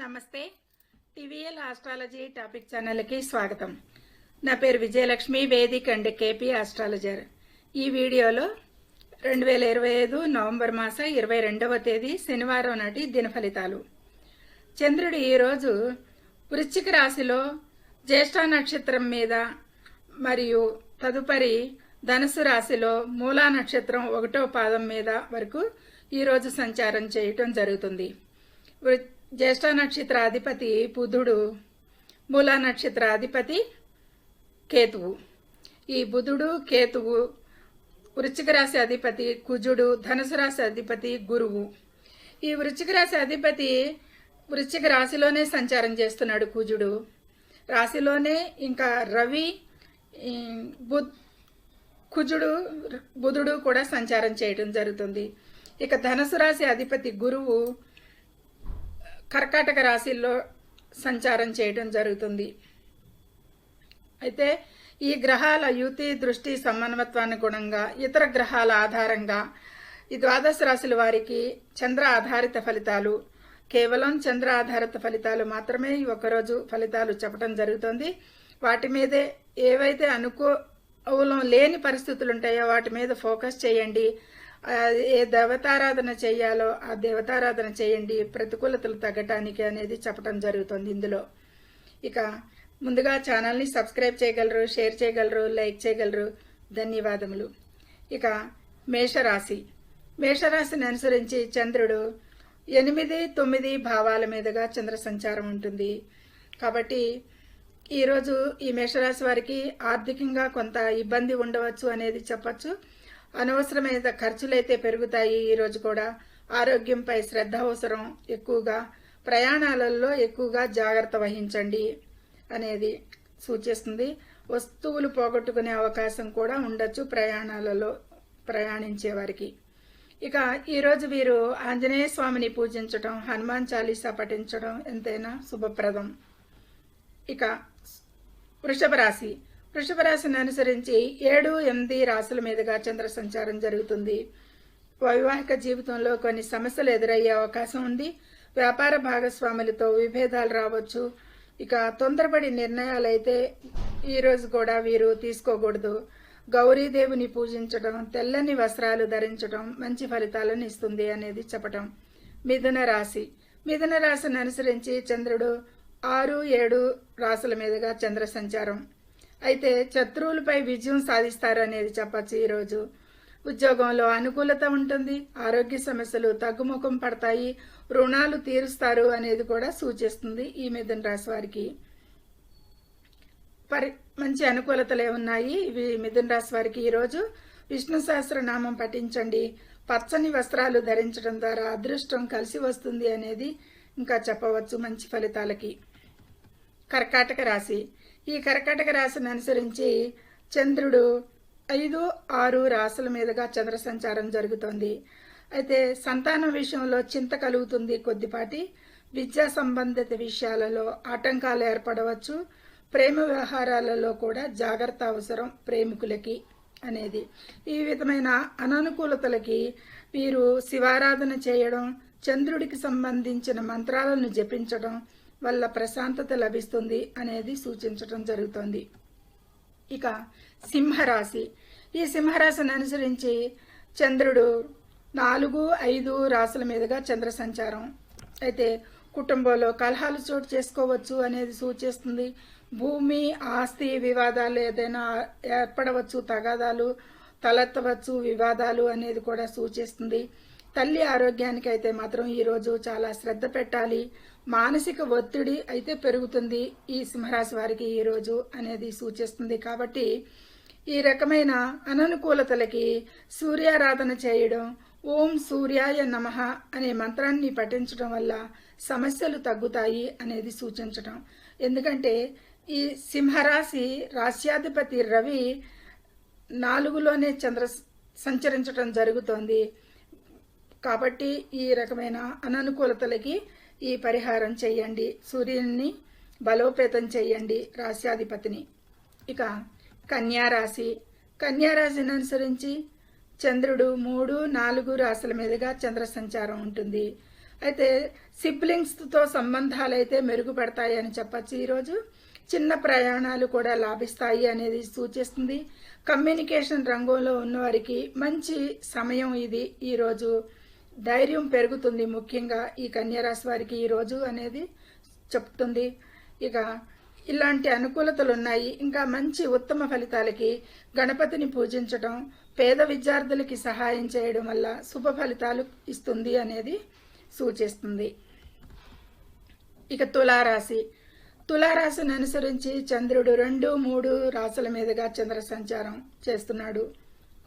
నమస్తే. TVL astrology topic ఛానల్కి స్వాగతం. నా పేరు Vijayalakshmi Vedic and KP astrologer. ఈ వీడియోలో రెండు వేల ఇరవై ఐదు నవంబర్ మాస ఇరవై రెండవ తేదీ శనివారం నాటి దిన ఫలితాలు చంద్రుడు ఈరోజు వృశ్చిక రాశిలో జ్యేష్ఠ నక్షత్రం మీద మరియు తదుపరి ధనుసు రాశిలో మూలా నక్షత్రం ఒకటో పాదం మీద వరకు ఈరోజు సంచారం చేయటం జరుగుతుంది. వృ- జ్యేష్ఠ నక్షత్ర అధిపతి బుధుడు మూలా నక్షత్ర అధిపతి కేతువు. ఈ బుధుడు కేతువు వృశ్చిక రాశి అధిపతి కుజుడు ధనుసు రాశి అధిపతి గురువు. ఈ వృశ్చిక రాశి అధిపతి వృశ్చిక రాశిలోనే సంచారం చేస్తున్నాడు కుజుడు. రాశిలోనే ఇంకా రవి బుధ్ కుజుడు బుధుడు కూడా సంచారం చేయడం జరుగుతుంది. ఇక ధనుసు రాశి అధిపతి గురువు కర్కాటక రాశిల్లో సంచారం చేయడం జరుగుతుంది. అయితే ఈ గ్రహాల యుతి దృష్టి సమన్వత్వానుగుణంగా ఇతర గ్రహాల ఆధారంగా ఈ ద్వాదశ రాశుల వారికి చంద్ర ఆధారిత ఫలితాలు కేవలం చంద్ర ఆధారిత ఫలితాలు మాత్రమే ఒకరోజు ఫలితాలు చెప్పడం జరుగుతుంది. వాటి మీదే ఏవైతే అనుకూలం లేని పరిస్థితులు ఉంటాయో వాటి మీద ఫోకస్ చేయండి. ఏ దేవతారాధన చేయాలో ఆ దేవతారాధన చేయండి. ప్రతికూలతలు తగ్గటానికి అనేది చెప్పడం జరుగుతుంది ఇందులో. ఇక ముందుగా ఛానల్ని సబ్స్క్రైబ్ చేయగలరు షేర్ చేయగలరు లైక్ చేయగలరు. ధన్యవాదములు. ఇక మేషరాశి. మేషరాశిని అనుసరించి చంద్రుడు ఎనిమిది తొమ్మిది భావాల మీదుగా చంద్ర సంచారం ఉంటుంది. కాబట్టి ఈరోజు ఈ మేషరాశి వారికి ఆర్థికంగా కొంత ఇబ్బంది ఉండవచ్చు అనేది చెప్పచ్చు. అనవసరమైన ఖర్చులైతే పెరుగుతాయి ఈరోజు కూడా. ఆరోగ్యంపై శ్రద్ధ అవసరం ఎక్కువగా. ప్రయాణాలలో ఎక్కువగా జాగ్రత్త వహించండి అనేది సూచిస్తుంది. వస్తువులు పోగొట్టుకునే అవకాశం కూడా ఉండొచ్చు ప్రయాణాలలో ప్రయాణించే వారికి. ఇక ఈరోజు వీరు ఆంజనేయ స్వామిని పూజించడం హనుమాన్ చాలీసా పఠించడం ఎంతైనా శుభప్రదం. ఇక వృషభ రాశి. వృషభ రాశిని అనుసరించి ఏడు ఎనిమిది రాశుల మీదుగా చంద్ర సంచారం జరుగుతుంది. వైవాహిక జీవితంలో కొన్ని సమస్యలు ఎదురయ్యే అవకాశం ఉంది. వ్యాపార భాగస్వాములతో విభేదాలు రావచ్చు. ఇక తొందరపడి నిర్ణయాలు అయితే ఈరోజు కూడా వీరు తీసుకోకూడదు. గౌరీదేవిని పూజించడం తెల్లని వస్త్రాలు ధరించడం మంచి ఫలితాలను ఇస్తుంది అనేది చెప్పటం. మిథున రాశి. మిథున రాశిని అనుసరించి చంద్రుడు ఆరు ఏడు రాశుల మీదుగా చంద్ర సంచారం అయితే శత్రువులపై విజయం సాధిస్తారు అనేది చెప్పచ్చు ఈరోజు. ఉద్యోగంలో అనుకూలత ఉంటుంది ఆరోగ్య సమస్యలు తగ్గుముఖం పడతాయి రుణాలు తీరుస్తారు అనేది కూడా సూచిస్తుంది ఈ మిథున రాశి వారికి. పరి మంచి అనుకూలతలే ఉన్నాయి ఇవి మిథున రాశి వారికి ఈరోజు. విష్ణు సహస్రనామం పఠించండి. పచ్చని వస్త్రాలు ధరించడం ద్వారా అదృష్టం కలిసి వస్తుంది అనేది ఇంకా చెప్పవచ్చు మంచి ఫలితాలకి. కర్కాటక రాశి. ఈ కర్కాటక రాశిని అనుసరించి చంద్రుడు ఐదు ఆరు రాశుల మీదుగా చంద్ర సంచారం జరుగుతోంది. అయితే సంతానం విషయంలో చింత కలుగుతుంది కొద్దిపాటి. విద్యా సంబంధిత విషయాలలో ఆటంకాలు ఏర్పడవచ్చు. ప్రేమ వ్యవహారాలలో కూడా జాగ్రత్త అవసరం ప్రేమికులకి అనేది. ఈ విధమైన అననుకూలతలకి వీరు శివారాధన చేయడం చంద్రుడికి సంబంధించిన మంత్రాలను జపించడం వల్ల ప్రశాంతత లభిస్తుంది అనేది సూచించడం జరుగుతుంది. ఇక సింహరాశి. ఈ సింహరాశిని అనుసరించి చంద్రుడు నాలుగు ఐదు రాశుల మీదుగా చంద్ర సంచారం. అయితే కుటుంబంలో కలహాలు చోటు చేసుకోవచ్చు అనేది సూచిస్తుంది. భూమి ఆస్తి వివాదాలు ఏదైనా ఏర్పడవచ్చు తగాదాలు తలెత్తవచ్చు వివాదాలు అనేది కూడా సూచిస్తుంది. తల్లి ఆరోగ్యానికి అయితే మాత్రం ఈరోజు చాలా శ్రద్ధ పెట్టాలి. మానసిక ఒత్తిడి అయితే పెరుగుతుంది ఈ సింహరాశి వారికి ఈరోజు అనేది సూచిస్తుంది కాబట్టి ఈ రకమైన అననుకూలతలకి సూర్యారాధన చేయడం ఓం సూర్యాయ నమః అనే మంత్రాన్ని పఠించడం వల్ల సమస్యలు తగ్గుతాయి అనేది సూచించడం ఎందుకంటే ఈ సింహరాశి రాశ్యాధిపతి రవి నాలుగులోనే చంద్ర సంచరించడం జరుగుతోంది. కాబట్టి ఈ రకమైన అననుకూలతలకి ఈ పరిహారం చేయండి సూర్యుని బలోపేతం చేయండి రాశ్యాధిపతిని. ఇక కన్యారాశి కన్యారాశిని అనుసరించి చంద్రుడు మూడు నాలుగు రాశుల మీదుగా చంద్ర సంచారం ఉంటుంది. అయితే సిబ్లింగ్స్తో సంబంధాలు అయితే మెరుగుపడతాయి అని చెప్పచ్చు. ఈరోజు చిన్న ప్రయాణాలు కూడా లాభిస్తాయి అనేది సూచిస్తుంది. కమ్యూనికేషన్ రంగంలో ఉన్నవారికి మంచి సమయం ఇది ఈరోజు. ధైర్యం పెరుగుతుంది ముఖ్యంగా ఈ కన్యరాశి వారికి ఈరోజు అనేది చెప్తుంది. ఇక ఇలాంటి అనుకూలతలు ఉన్నాయి. ఇంకా మంచి ఉత్తమ ఫలితాలకి గణపతిని పూజించడం పేద విద్యార్థులకి సహాయం చేయడం వల్ల శుభ ఫలితాలు ఇస్తుంది అనేది సూచిస్తుంది. ఇక తులారాశి. తులారాశిని అనుసరించి చంద్రుడు రెండు మూడు రాశుల మీదుగా చంద్ర సంచారం చేస్తున్నాడు.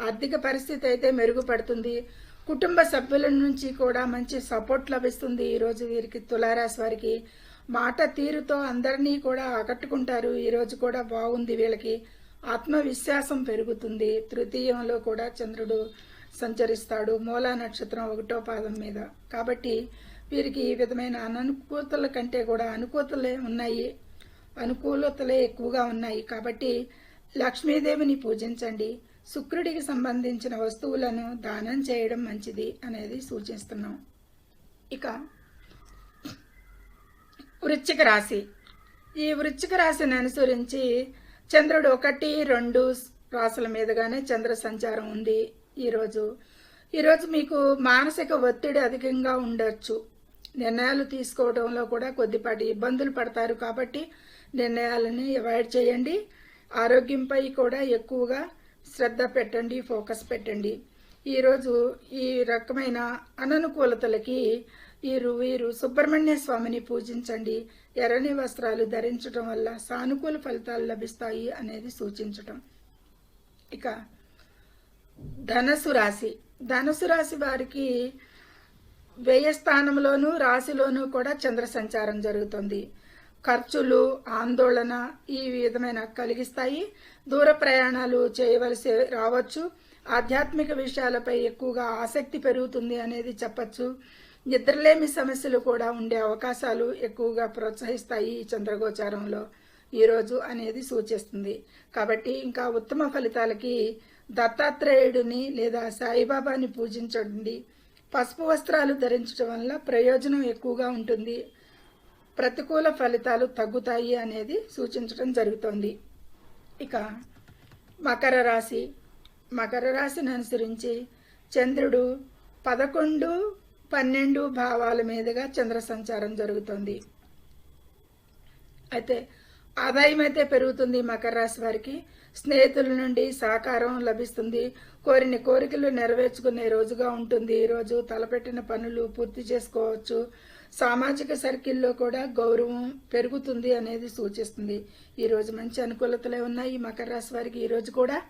ఆర్థిక పరిస్థితి అయితే మెరుగుపడుతుంది. కుటుంబ సభ్యుల నుంచి కూడా మంచి సపోర్ట్ లభిస్తుంది. ఈరోజు వీరికి తులారాశి వారికి మాట తీరుతో అందరినీ కూడా ఆకట్టుకుంటారు. ఈరోజు కూడా బాగుంది వీళ్ళకి. ఆత్మవిశ్వాసం పెరుగుతుంది. తృతీయంలో కూడా చంద్రుడు సంచరిస్తాడు. మూలా నక్షత్రం ఒకటో పాదం మీద. కాబట్టి వీరికి ఈ విధమైన అననుకూలతల కంటే కూడా అనుకూలతలే ఉన్నాయి. అనుకూలతలే ఎక్కువగా ఉన్నాయి. కాబట్టి లక్ష్మీదేవిని పూజించండి. శుక్రుడికి సంబంధించిన వస్తువులను దానం చేయడం మంచిది అనేది సూచిస్తున్నాం. ఇక వృశ్చిక రాశి. ఈ వృశ్చిక రాశిని అనుసరించి చంద్రుడు ఒకటి రెండు రాశుల మీదుగానే చంద్ర సంచారం ఉంది ఈరోజు ఈరోజు మీకు మానసిక ఒత్తిడి అధికంగా ఉండొచ్చు. నిర్ణయాలు తీసుకోవడంలో కూడా కొద్దిపాటి ఇబ్బందులు పడతారు కాబట్టి నిర్ణయాలని అవాయిడ్ చేయండి. ఆరోగ్యంపై కూడా ఎక్కువగా శ్రద్ధ పెట్టండి ఫోకస్ పెట్టండి. ఈరోజు ఈ రకమైన అననుకూలతలకి వీరు వీరు సుబ్రహ్మణ్య స్వామిని పూజించండి. ఎర్రని వస్త్రాలు ధరించడం వల్ల సానుకూల ఫలితాలు లభిస్తాయి అనేది సూచించటం. ఇక ధనసు రాశి. ధనసు రాశి వారికి వ్యయ స్థానంలోనూ రాశిలోనూ కూడా చంద్ర సంచారం జరుగుతుంది. ఖర్చులు ఆందోళన ఈ విధమైన కలిగిస్తాయి. దూర ప్రయాణాలు చేయవలసి రావచ్చు. ఆధ్యాత్మిక విషయాలపై ఎక్కువగా ఆసక్తి పెరుగుతుంది అనేది చెప్పచ్చు. నిద్రలేమి సమస్యలు కూడా ఉండే అవకాశాలు ఎక్కువగా ప్రోత్సహిస్తాయి ఈ చంద్రగోచారంలో. ఈరోజు అనేది సూచిస్తుంది. కాబట్టి ఇంకా ఉత్తమ ఫలితాలకి దత్తాత్రేయుడిని లేదా సాయిబాబాని పూజించండి. పసుపు వస్త్రాలు ధరించడం వల్ల ప్రయోజనం ఎక్కువగా ఉంటుంది. ప్రతికూల ఫలితాలు తగ్గుతాయి అనేది సూచించడం జరుగుతోంది. ఇక మకర రాశి. మకర రాశిని అనుసరించి చంద్రుడు పదకొండు పన్నెండు భావాల మీదుగా చంద్ర సంచారం జరుగుతుంది. అయితే ఆదాయం అయితే పెరుగుతుంది మకర రాశి వారికి. స్నేహితుల నుండి సహకారం లభిస్తుంది. కోరిన కోరికలు నెరవేర్చుకునే రోజుగా ఉంటుంది. ఈరోజు తలపెట్టిన పనులు పూర్తి చేసుకోవచ్చు. సామాజిక సర్కిల్లో కూడా గౌరవం పెరుగుతుంది అనేది సూచిస్తుంది. ఈరోజు మంచి అనుకూలతలే ఉన్నాయి మకర రాశి వారికి. ఈరోజు కూడా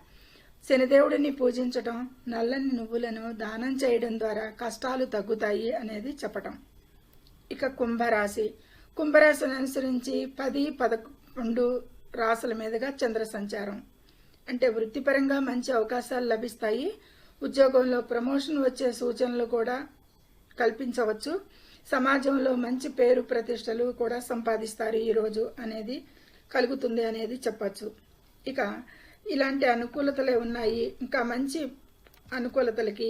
శనిదేవుడిని పూజించటం నల్లని నువ్వులను దానం చేయడం ద్వారా కష్టాలు తగ్గుతాయి అనేది చెప్పటం. ఇక కుంభరాశి. కుంభరాశిని అనుసరించి పది పదకొండు రాశుల మీదుగా చంద్ర సంచారం. అంటే వృత్తిపరంగా మంచి అవకాశాలు లభిస్తాయి. ఉద్యోగంలో ప్రమోషన్ వచ్చే సూచనలు కూడా కల్పించవచ్చు. సమాజంలో మంచి పేరు ప్రతిష్టలు కూడా సంపాదిస్తారు ఈరోజు అనేది కలుగుతుంది అనేది చెప్పచ్చు. ఇక ఇలాంటి అనుకూలతలే ఉన్నాయి. ఇంకా మంచి అనుకూలతలకి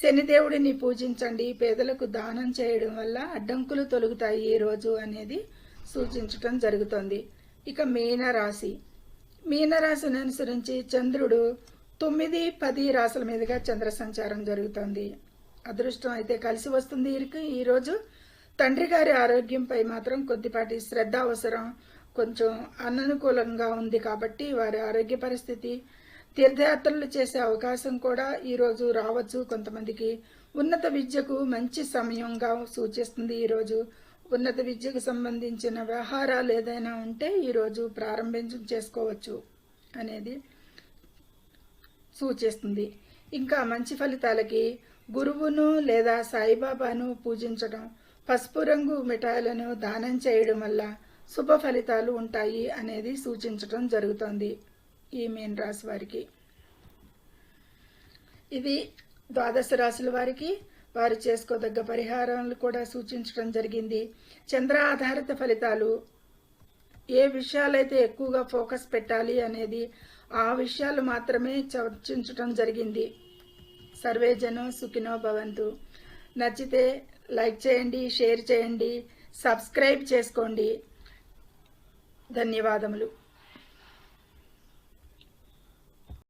శనిదేవుడిని పూజించండి. పేదలకు దానం చేయడం వల్ల అడ్డంకులు తొలుగుతాయి ఈ రోజు అనేది సూచించటం జరుగుతోంది. ఇక మీనరాశి. మీనరాశిని అనుసరించి చంద్రుడు తొమ్మిది పది రాశుల మీదుగా చంద్ర సంచారం జరుగుతోంది. అదృష్టం అయితే కలిసి వస్తుంది వీరికి ఈరోజు తండ్రి గారి ఆరోగ్యంపై మాత్రం కొద్దిపాటి శ్రద్ధ అవసరం. కొంచెం అననుకూలంగా ఉంది కాబట్టి వారి ఆరోగ్య పరిస్థితి తీర్థయాత్రలు చేసే అవకాశం కూడా ఈరోజు రావచ్చు. కొంతమందికి ఉన్నత విద్యకు మంచి సమయంగా సూచిస్తుంది ఈరోజు ఉన్నత విద్యకు సంబంధించిన వ్యవహారాలు ఏదైనా ఉంటే ఈరోజు ప్రారంభించం చేసుకోవచ్చు అనేది సూచిస్తుంది. ఇంకా మంచి ఫలితాలకి గురువును లేదా సాయిబాబాను పూజించడం పసుపు రంగు మిఠాయిలను దానం చేయడం వల్ల శుభ ఫలితాలు ఉంటాయి అనేది సూచించడం జరుగుతోంది. ఈ మీన్ రాశి వారికి. ఇది ద్వాదశ రాశుల వారికి వారు చేసుకోదగ్గ పరిహారాలు కూడా సూచించడం జరిగింది. చంద్ర ఆధారిత ఫలితాలు ఏ విషయాలైతే ఎక్కువగా ఫోకస్ పెట్టాలి అనేది ఆ విషయాలు మాత్రమే చర్చించడం జరిగింది. సర్వే జనం సుఖినో భవంతు. నచ్చితే లైక్ చేయండి షేర్ చేయండి సబ్స్క్రైబ్ చేసుకోండి. ధన్యవాదములు.